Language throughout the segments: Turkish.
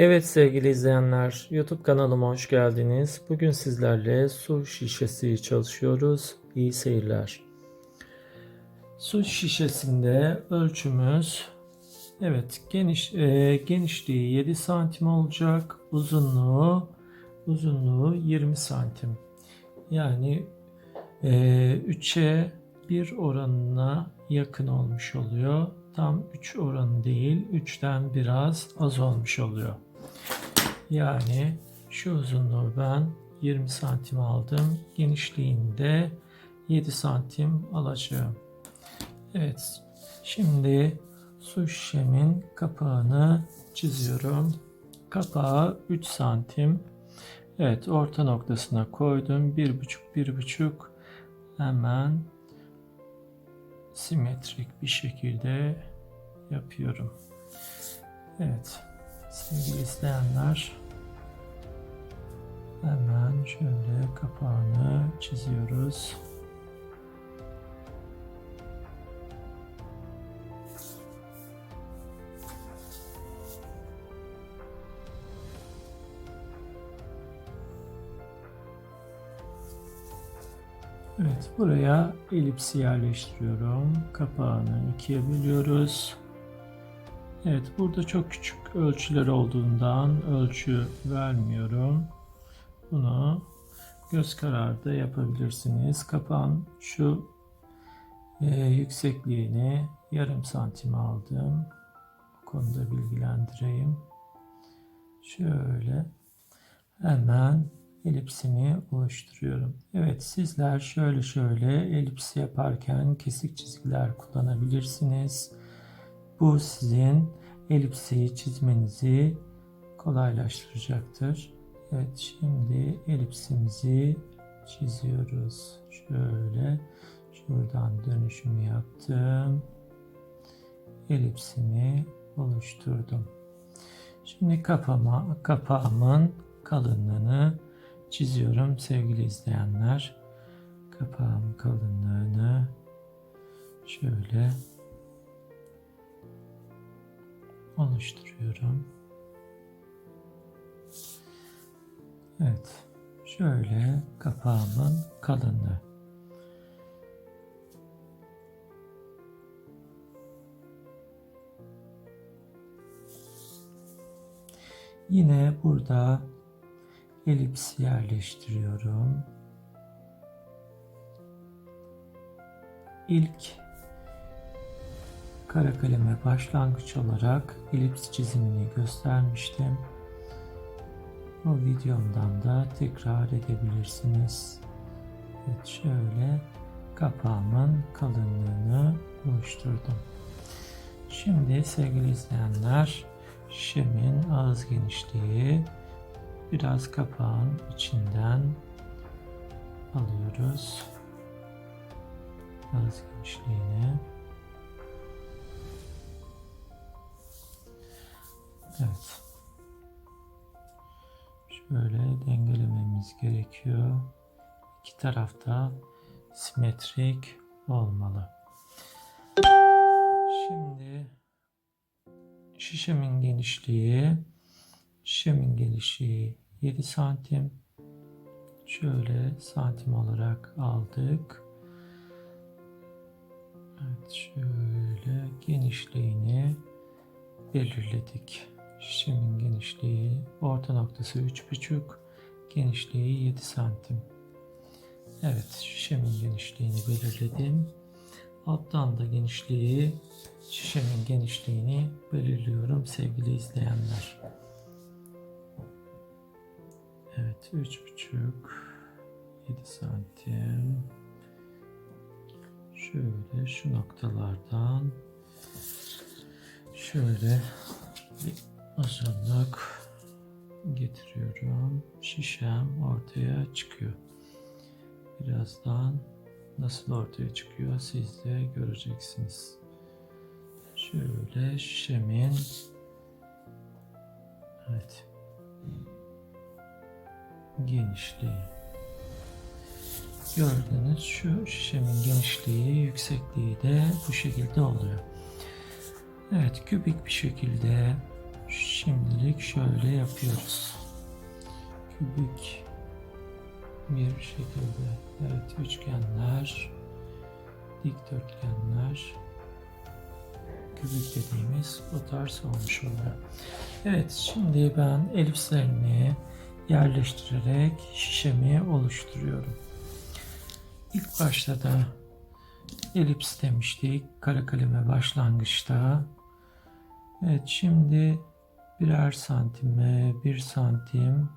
Evet sevgili izleyenler, YouTube kanalıma hoş geldiniz. Bugün sizlerle su şişesi çalışıyoruz. İyi seyirler. Su şişesinde ölçümüz evet geniş e, genişliği 7 santim olacak. Uzunluğu uzunluğu 20 santim. Yani e, 3'e 1 oranına yakın olmuş oluyor. Tam 3 oranı değil, 3'ten biraz az olmuş oluyor. Yani şu uzunluğu ben 20 santim aldım. Genişliğinde 7 santim alacağım. Evet. Şimdi su şişemin kapağını çiziyorum. Kapağı 3 santim. Evet orta noktasına koydum. 1,5 1,5 hemen simetrik bir şekilde yapıyorum. Evet. Sevgili izleyenler hemen şöyle kapağını çiziyoruz. Evet, buraya elipsi yerleştiriyorum. Kapağını ikiye bölüyoruz. Evet, burada çok küçük ölçüler olduğundan ölçü vermiyorum. Bunu göz kararı da yapabilirsiniz. Kapağın şu e, yüksekliğini yarım santim aldım. Bu konuda bilgilendireyim. Şöyle hemen elipsimi oluşturuyorum. Evet sizler şöyle şöyle elipsi yaparken kesik çizgiler kullanabilirsiniz. Bu sizin elipsi çizmenizi kolaylaştıracaktır. Evet şimdi elipsimizi çiziyoruz. Şöyle şuradan dönüşümü yaptım. Elipsimi oluşturdum. Şimdi kapama, kapağımın kalınlığını çiziyorum sevgili izleyenler. Kapağın kalınlığını şöyle oluşturuyorum. Evet. Şöyle kapağımın kalınlığı. Yine burada elips yerleştiriyorum. İlk kara kaleme başlangıç olarak elips çizimini göstermiştim. O videomdan da tekrar edebilirsiniz. Evet şöyle kapağımın kalınlığını oluşturdum. Şimdi sevgili izleyenler şişemin ağız genişliği biraz kapağın içinden alıyoruz. Ağız genişliğini. Evet. Şöyle dengelememiz gerekiyor. İki tarafta simetrik olmalı. Şimdi şişemin genişliği şişemin genişliği 7 santim. Şöyle santim olarak aldık. Evet şöyle genişliğini belirledik. Şişemin genişliği orta noktası 3,5 genişliği 7 santim. Evet şişemin genişliğini belirledim. Alttan da genişliği şişemin genişliğini belirliyorum sevgili izleyenler. Evet 3,5 7 santim. Şöyle şu noktalardan şöyle bir uzunluk getiriyorum. Şişem ortaya çıkıyor. Birazdan nasıl ortaya çıkıyor siz de göreceksiniz. Şöyle şişemin evet genişliği. Gördüğünüz şu şişemin genişliği, yüksekliği de bu şekilde oluyor. Evet kübik bir şekilde şimdilik şöyle yapıyoruz. Kübik bir şekilde. Evet üçgenler, dikdörtgenler, kübik dediğimiz o tarz olmuş oluyor. Evet şimdi ben elipslerimi yerleştirerek şişemi oluşturuyorum. İlk başta da elips demiştik kara kaleme başlangıçta. Evet şimdi birer santime bir santim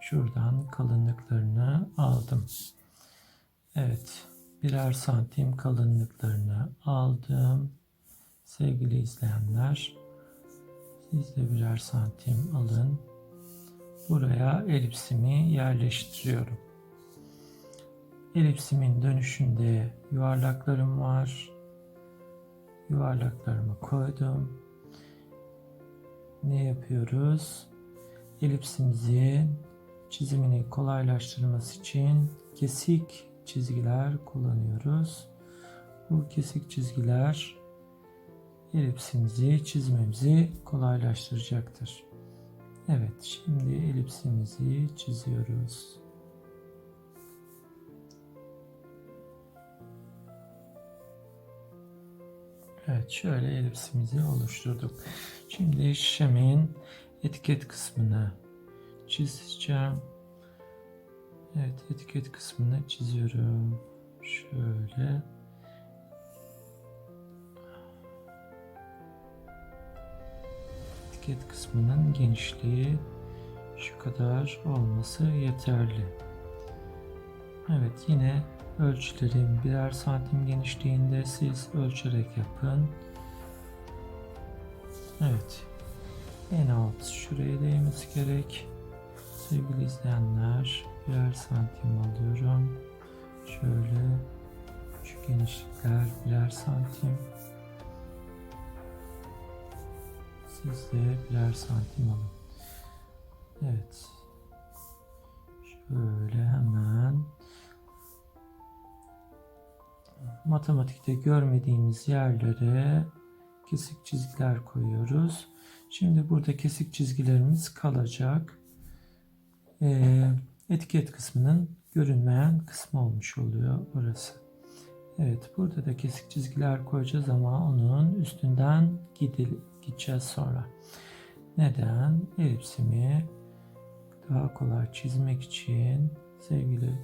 şuradan kalınlıklarını aldım. Evet birer santim kalınlıklarını aldım. Sevgili izleyenler siz de birer santim alın. Buraya elipsimi yerleştiriyorum. Elipsimin dönüşünde yuvarlaklarım var. Yuvarlaklarımı koydum. Ne yapıyoruz? Elipsimizin çizimini kolaylaştırması için kesik çizgiler kullanıyoruz. Bu kesik çizgiler elipsimizi çizmemizi kolaylaştıracaktır. Evet, şimdi elipsimizi çiziyoruz. Evet, şöyle elipsimizi oluşturduk. Şimdi şişemin etiket kısmını çizeceğim. Evet, etiket kısmını çiziyorum. Şöyle. etiket kısmının genişliği şu kadar olması yeterli. Evet yine ölçülerim birer santim genişliğinde siz ölçerek yapın. Evet en alt şuraya değmesi gerek. Sevgili izleyenler birer santim alıyorum. Şöyle şu genişlikler birer santim. Siz de birer santim alın. Evet. Şöyle hemen matematikte görmediğimiz yerlere kesik çizgiler koyuyoruz. Şimdi burada kesik çizgilerimiz kalacak. Ee, etiket kısmının görünmeyen kısmı olmuş oluyor orası. Evet burada da kesik çizgiler koyacağız ama onun üstünden gidil, gideceğiz sonra. Neden? Elipsimi daha kolay çizmek için sevgili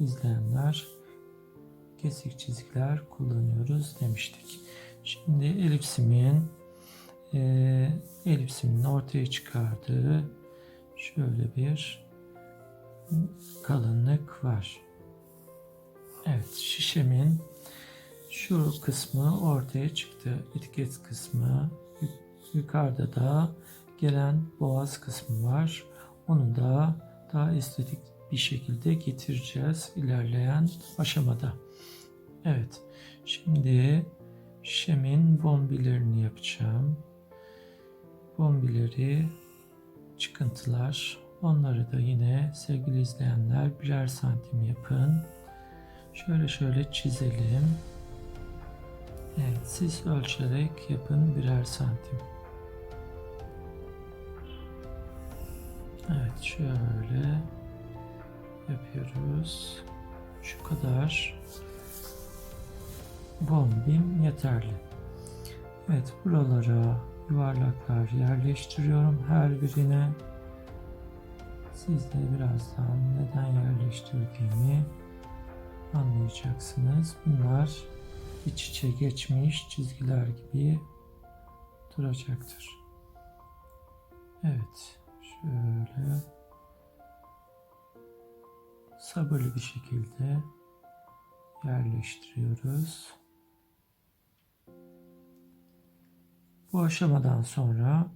izleyenler kesik çizgiler kullanıyoruz demiştik. Şimdi elipsimin e, elipsimin ortaya çıkardığı şöyle bir kalınlık var. Evet şişemin şu kısmı ortaya çıktı. Etiket kısmı yukarıda da gelen boğaz kısmı var. Onu da daha estetik bir şekilde getireceğiz ilerleyen aşamada. Evet. Şimdi şemin bombilerini yapacağım. Bombileri çıkıntılar. Onları da yine sevgili izleyenler birer santim yapın. Şöyle şöyle çizelim. Evet, siz ölçerek yapın birer santim. Evet, şöyle yapıyoruz. Şu kadar bombim yeterli. Evet, buralara yuvarlaklar yerleştiriyorum her birine. Siz de birazdan neden yerleştirdiğimi anlayacaksınız. Bunlar iç içe geçmiş çizgiler gibi duracaktır. Evet, şöyle sabırlı bir şekilde yerleştiriyoruz. Bu aşamadan sonra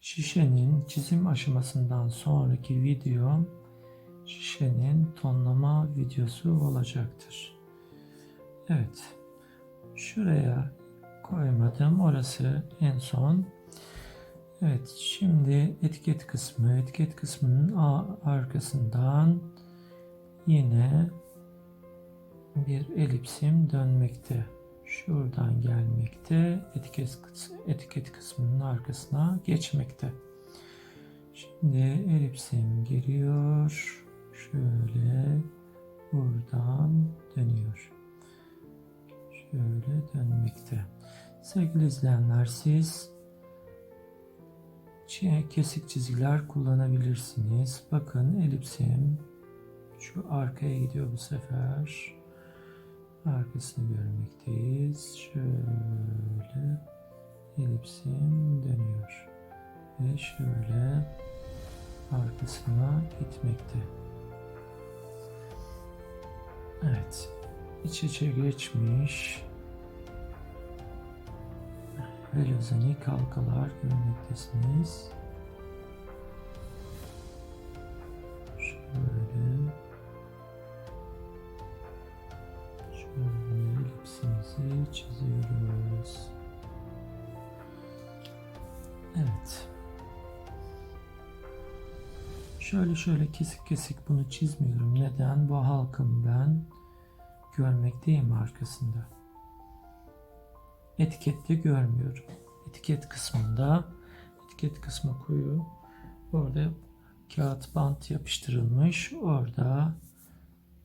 şişenin çizim aşamasından sonraki videom şişenin tonlama videosu olacaktır. Evet. Şuraya koymadım. Orası en son. Evet. Şimdi etiket kısmı. Etiket kısmının arkasından yine bir elipsim dönmekte. Şuradan gelmekte. Etiket, etiket kısmının arkasına geçmekte. Şimdi elipsim geliyor. Şöyle buradan dönüyor. Şöyle dönmekte. Sevgili izleyenler siz kesik çizgiler kullanabilirsiniz. Bakın elipsim şu arkaya gidiyor bu sefer. Arkasını görmekteyiz. Şöyle elipsim dönüyor. Ve şöyle arkasına gitmekte. Evet. İç içe geçmiş. Velozonik halkalar görmektesiniz. Elipsimizi çiziyoruz. Evet. Şöyle şöyle kesik kesik bunu çizmiyorum. Neden? Bu halkım ben görmekteyim arkasında. Etikette görmüyorum. Etiket kısmında etiket kısmı koyu. Orada kağıt bant yapıştırılmış. Orada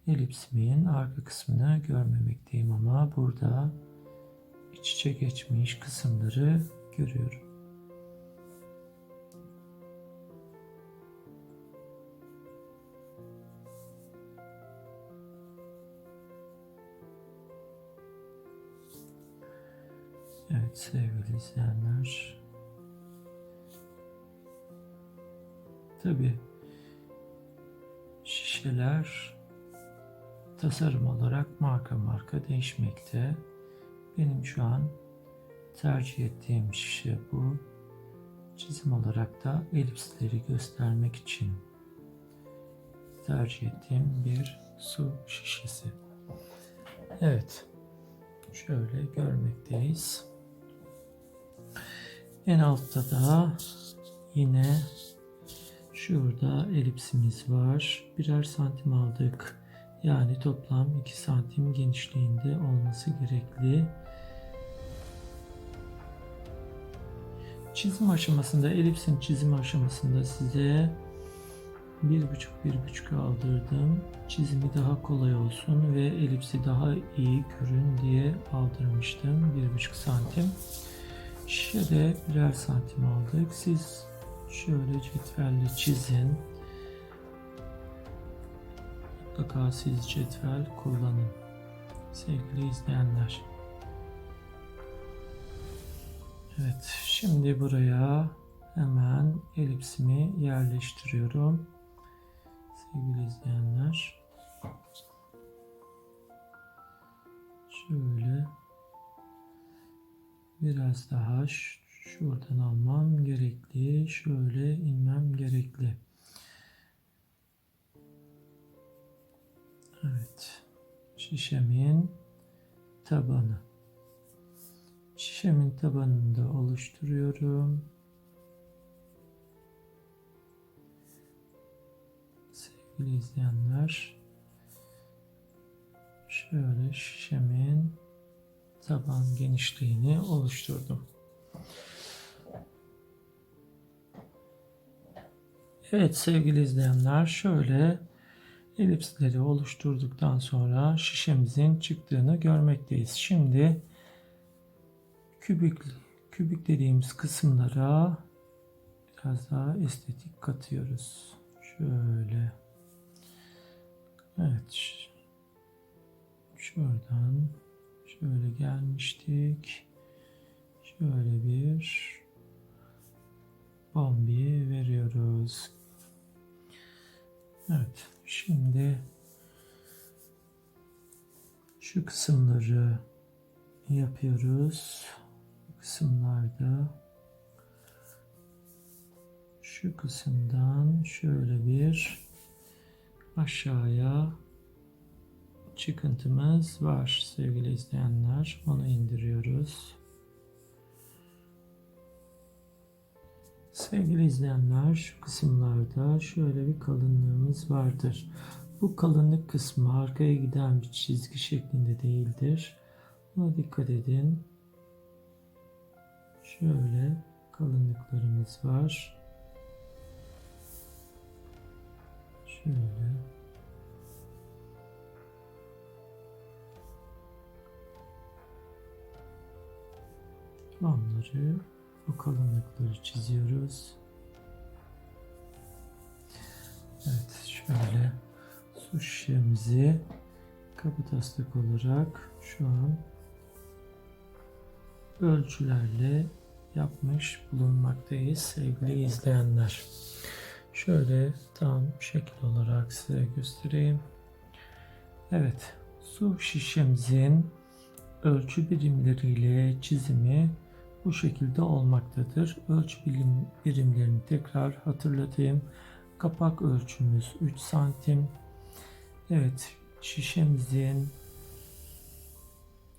elipsimin arka kısmını görmemekteyim ama burada iç içe geçmiş kısımları görüyorum. Evet sevgili izleyenler. Tabi şişeler tasarım olarak marka marka değişmekte. Benim şu an tercih ettiğim şişe bu. Çizim olarak da elipsleri göstermek için tercih ettiğim bir su şişesi. Evet. Şöyle görmekteyiz. En altta da yine şurada elipsimiz var. Birer santim aldık. Yani toplam 2 santim genişliğinde olması gerekli. Çizim aşamasında, elipsin çizim aşamasında size bir buçuk bir buçuk aldırdım. Çizimi daha kolay olsun ve elipsi daha iyi görün diye aldırmıştım. Bir buçuk santim. Şişede birer santim aldık. Siz şöyle cetvelle çizin. Mutlaka siz cetvel kullanın. Sevgili izleyenler. Evet, şimdi buraya hemen elipsimi yerleştiriyorum. Sevgili izleyenler. Şöyle biraz daha şuradan almam gerekli. Şöyle inmem gerekli. Evet. Şişemin tabanı. Şişemin tabanını da oluşturuyorum. Sevgili izleyenler, şöyle şişemin taban genişliğini oluşturdum. Evet sevgili izleyenler şöyle elipsleri oluşturduktan sonra şişemizin çıktığını görmekteyiz. Şimdi kübik kübik dediğimiz kısımlara biraz daha estetik katıyoruz. Şöyle. Evet. Şuradan şöyle gelmiştik. Şöyle bir bombi veriyoruz. Evet. Şimdi şu kısımları yapıyoruz. Bu kısımlarda şu kısımdan şöyle bir aşağıya çıkıntımız var sevgili izleyenler. Onu indiriyoruz. Sevgili izleyenler şu kısımlarda şöyle bir kalınlığımız vardır. Bu kalınlık kısmı arkaya giden bir çizgi şeklinde değildir. Buna dikkat edin. Şöyle kalınlıklarımız var. Şöyle. Onları, o kalınlıkları çiziyoruz. Evet, şöyle su şişemizi kapatastık olarak şu an ölçülerle yapmış bulunmaktayız sevgili izleyenler. Şöyle tam şekil olarak size göstereyim. Evet, su şişemizin ölçü birimleriyle çizimi bu şekilde olmaktadır. Ölçü birim, birimlerini tekrar hatırlatayım. Kapak ölçümüz 3 santim. Evet, şişemizin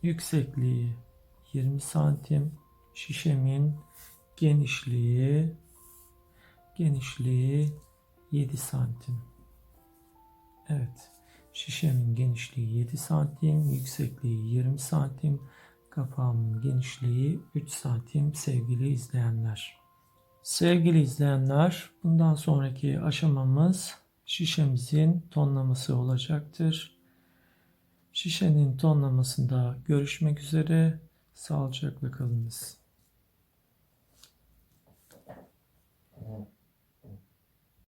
yüksekliği 20 santim. Şişemin genişliği genişliği 7 santim. Evet. Şişemin genişliği 7 santim, yüksekliği 20 santim, kapağımın genişliği 3 santim sevgili izleyenler. Sevgili izleyenler, bundan sonraki aşamamız şişemizin tonlaması olacaktır. Şişenin tonlamasında görüşmek üzere. Sağlıcakla kalınız.